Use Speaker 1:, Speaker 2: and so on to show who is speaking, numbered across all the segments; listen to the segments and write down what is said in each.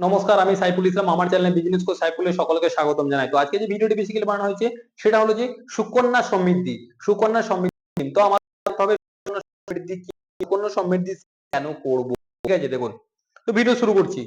Speaker 1: নমস্কার, আমি সাইফুল ইসলাম। আমার চ্যানেলে বিজনেস কো সাইফুলের সকলকে স্বাগতম জানাই। তো আজকে যে ভিডিওটি বেসিক্যালি বানানো হয়েছে, সেটা হলো যে সুকন্যা সমৃদ্ধি। সুকন্যা সমৃদ্ধি, তো আমার সুকন্যা সমৃদ্ধি সুকন্যা সমৃদ্ধি কেন করব? ঠিক আছে, দেখুন। তো ভিডিও শুরু করছি।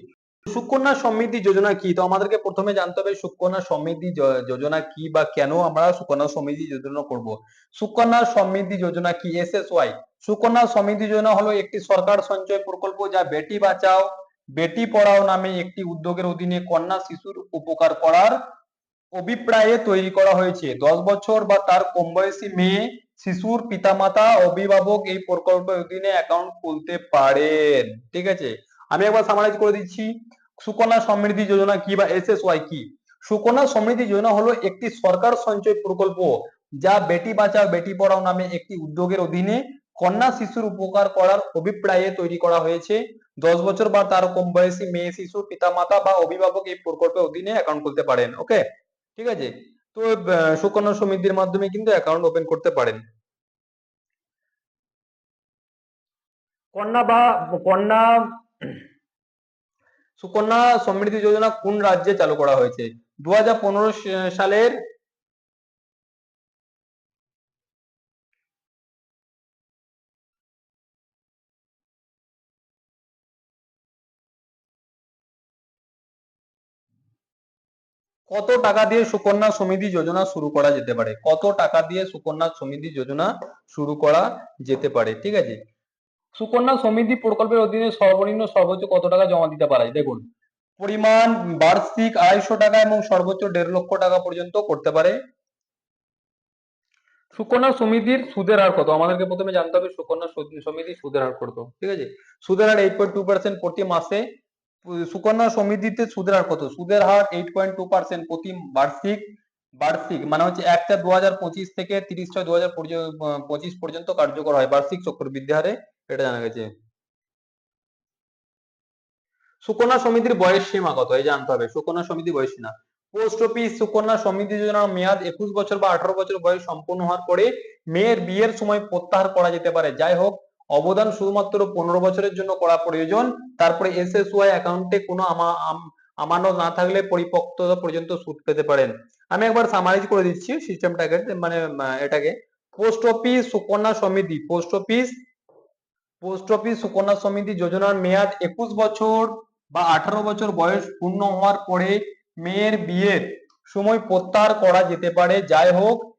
Speaker 1: সুকন্যা সমৃদ্ধি যোজনা কি? তো আমাদেরকে প্রথমে জানতে হবে সুকন্যা সমৃদ্ধি যোজনা কি বা কেন আমরা সুকন্যা সমৃদ্ধি যোজনা করব? সুকন্যা সমৃদ্ধি যোজনা কি? এসএসওয়াই সুকন্যা সমৃদ্ধি যোজনা হলো একটি সরকার সঞ্চয় প্রকল্প যা বেটি বাঁচাও বেটি পড়াও নামে একটি উদ্যোগের অধীনে কন্যা শিশুর উপকার করার অভিপ্রায়ে তৈরি করা হয়েছে। দশ বছর বা তার কম বয়সী মেয়ে, শিশুর পিতামাতা, অভিভাবক এই প্রকল্পের অধীনে অ্যাকাউন্ট খুলতে পারেন। ঠিক আছে? আমি একবার সামারাইজ করে দিচ্ছি। সুকন্যা সমৃদ্ধি যোজনা কি বা এসএসওয়াই কি? সুকন্যা সমৃদ্ধি যোজনা হলো একটি সরকার সঞ্চয় প্রকল্প যা বেটি বাঁচাও, বেটি পড়াও নামে একটি উদ্যোগের অধীনে কন্যা শিশুর উপকার করার অভিপ্রায়ে তৈরি করা হয়েছে। দশ বছর বা তার কম বয়সী মেয়ে শিশু পিতামাতা বা অভিভাবক এই প্রকল্পের অধীনে অ্যাকাউন্ট খুলতে পারেন ওকে ঠিক আছে? তো সুকন্যা সমিতির মাধ্যমে কিন্তু অ্যাকাউন্ট ওপেন করতে পারেন। কন্যা বা কন্যা সুকন্যা সমৃদ্ধি যোজনা কোন রাজ্যে চালু করা হয়েছে? দু হাজার পনেরো সালের কত টাকা দিয়ে সুকন্যা সমিতি যোজনা শুরু করা যেতে পারে? কত টাকা দিয়ে সুকন্যা সমিতি যোজনা শুরু করা যেতে পারে? ঠিক আছে? সুকন্যা সমিতি প্রকল্পের অধীনে সর্বনিম্ন সর্বোচ্চ কত টাকা জমা দিতে পারে দেখুন, পরিমাণ বার্ষিক আড়াইশো টাকা এবং সর্বোচ্চ দেড় লক্ষ টাকা পর্যন্ত করতে পারে। সুকন্যা সমিতির সুদের হার কত? আমাদেরকে প্রথমে জানতে হবে সুকন্যা সমিতির সুদের হার কত। ঠিক আছে? সুদের হার এইট পয়েন্ট টু পার্সেন্ট প্রতি মাসে সুকন্যা সমিতিতে সুদের হার কত? সুদের হার এইট পয়েন্ট টু পার্সেন্ট প্রতি বার্ষিক বার্ষিক মানে হচ্ছে এক চার দু হাজার পঁচিশ থেকে তিরিশ ছয় দু হাজার পঁচিশ পর্যন্ত কার্যকর হয় বার্ষিক চক্রবৃদ্ধি হারে, এটা জানা গেছে। সুকন্যা সমিতির বয়স সীমা কত? এই জানতে হবে, সুকন্যা সমিতি বয়স সীমা। পোস্ট অফিস সুকন্যা সমিতি যোজনার মেয়াদ একুশ বছর বা আঠারো বছর বয়স সম্পূর্ণ হওয়ার পরে মেয়ের বিয়ের সময় প্রত্যাহার করা যেতে পারে। যাই হোক অবদান শুধুমাত্র পনেরো বছরের জন্য করা প্রয়োজন। তারপরে এসএসওয়াই অ্যাকাউন্টে কোনো আমা- আম- আমানত না থাকলে পরিপক্কতা পর্যন্ত সুদ পেতে পারেন। আমি একবার সামারাইজ করে দিচ্ছি সিস্টেমটাকে মানে এটাকে। Post office Sukanya Samiti post office post office Sukanya Samiti যোজনার মেয়াদ একুশ বছর বা আঠারো বছর বয়স পূর্ণ হওয়ার পরে মেয়ের বিয়ের সময় প্রত্যাহার করা যেতে পারে। যাই হোক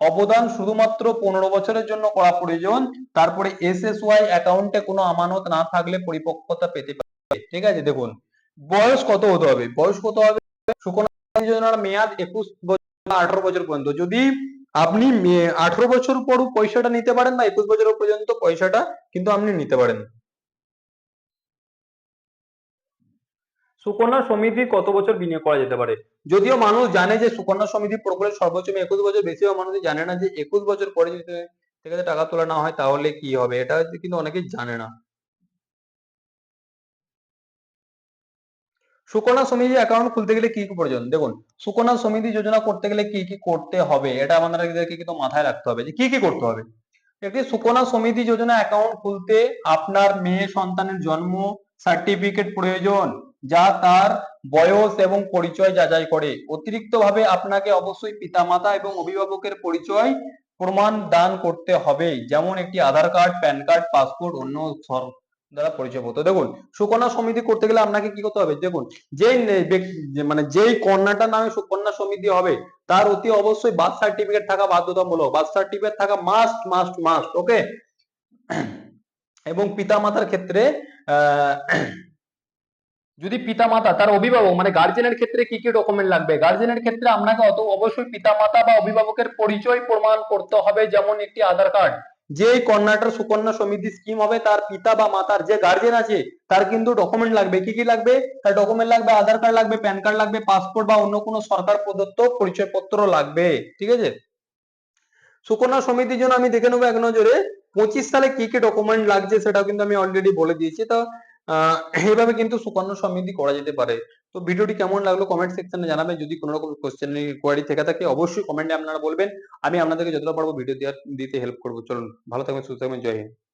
Speaker 1: অবদান শুধুমাত্র পনেরো বছরের জন্য করা প্রয়োজন। তারপরে এসএসওয়াই অ্যাকাউন্টে কোনো আমানত না থাকলে পরিপক্কতা পেতে পারে। ঠিক আছে, দেখুন। বয়স কত হতে হবে? বয়স কত হবে? সুকন্যা যোজনার মেয়াদ একুশ বছর, আঠারো বছর পর্যন্ত। যদি আপনি আঠারো বছর পর পয়সাটা নিতে পারেন বা একুশ বছর পর্যন্ত পয়সাটা কিন্তু আপনি নিতে পারেন। সুকন্যা সমিতি কত বছর বিনিয়োগ করা যেতে পারে? যদিও মানুষ জানে যে সুকন্যা সমিতি প্রকল্পের সর্বোচ্চ একুশ বছর বেশিরভাগ মানুষ জানে না যে একুশ বছর পরে যদি থেকে টাকা তোলা না হয় তাহলে কি হবে? এটা কিন্তু অনেকেই জানে না। সুকন্যা সমিতি অ্যাকাউন্ট খুলতে গেলে কি কি প্রয়োজন? দেখুন, সুকন্যা সমিতি যোজনা করতে গেলে কি কি করতে হবে? এটা আমাদেরকে কিন্তু মাথায় রাখতে হবে যে কি কি করতে হবে। একটি সুকন্যা সমিতি যোজনা অ্যাকাউন্ট খুলতে আপনার মেয়ে সন্তানের জন্ম সার্টিফিকেট প্রয়োজন। যা তার বয়স এবং পরিচয় যাচাই করে। অতিরিক্তভাবে আপনাকে অবশ্যই পিতামাতা এবং অভিভাবকের পরিচয় প্রমাণ দান করতে হবে যেমন একটি Aadhaar card PAN card passport অন্য দ্বারা পরিচয়পত্র দেখুন সুকন্যা সমিতি করতে গেলে আপনাকে কি করতে হবে? দেখুন যেই মানে যেই কন্যাটার নামে সুকন্যা সমিতি হবে তার অতি অবশ্যই বার্থ সার্টিফিকেট থাকা বাধ্যতামূলক। বার্থ সার্টিফিকেট থাকা মাস্ট মাস্ট মাস্ট ওকে? এবং পিতামাতার ক্ষেত্রে আহ, যদি পিতামাতা, তার অভিভাবক মানে গার্জেনের ক্ষেত্রে কি কি ডকুমেন্ট লাগবে? গার্জেনের ক্ষেত্রে আপনাকে অত অবশ্যই পিতামাতা বা অভিভাবকের পরিচয় প্রমাণ করতে হবে যেমন একটি আধার কার্ড যেই কন্যাটার সুকন্যা সমিতি স্কিম হবে, তার পিতা বা মাতার যে গার্জেন আছে, তার কিন্তু ডকুমেন্ট লাগবে। কি কি লাগবে? তার ডকুমেন্ট লাগবে, আধার কার্ড লাগবে প্যান কার্ড লাগবে পাসপোর্ট বা অন্য কোনো সরকার প্রদত্ত পরিচয়পত্র লাগবে। ঠিক আছে? সুকন্যা সমিতির জন্য আমি দেখে নেব এক নজরে, পঁচিশ সালে কি কি ডকুমেন্ট লাগছে সেটাও কিন্তু আমি অলরেডি বলে দিয়েছি। তো এইভাবে কিন্তু সুকন্যা সমৃদ্ধি করা যেতে পারে। তো ভিডিওটি কেমন লাগল কমেন্ট সেকশনে জানাবেন। যদি কোনো রকম কোশ্চেন কোয়ারি থেকে থাকে, অবশ্যই কমেন্টে আপনারা বলবেন। আমি আপনাদেরকে যতটা পারব ভিডিও দেওয়ার, দিতে হেল্প করব। চলুন, ভালো থাকবেন, সুস্থ থাকবেন, জয় হিন্দ।